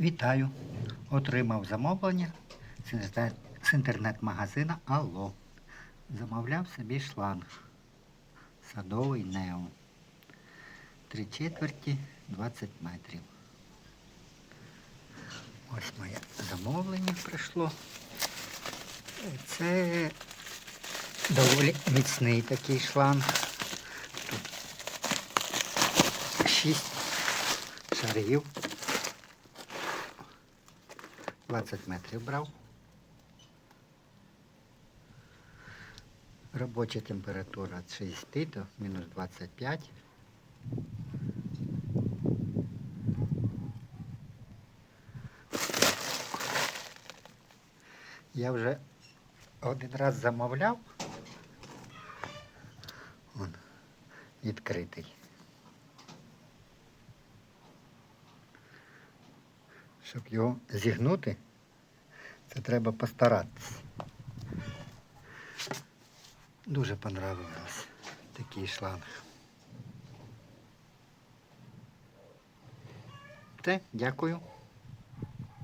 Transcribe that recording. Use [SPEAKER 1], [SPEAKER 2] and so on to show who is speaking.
[SPEAKER 1] Вітаю! Отримав замовлення з інтернет- з інтернет-магазина Алло. Замовляв собі шланг. Садовий Нео. Три четверті 20 метрів. Ось моє замовлення прийшло. Це доволі міцний такий шланг. Тут шість шарів. 20 метрів брав. Робоча температура від 60 до мінус 25. Я вже один раз замовляв. Он відкритий. Щоб його зігнути, це треба постаратися. Дуже понравилось такий шланг. Все, дякую.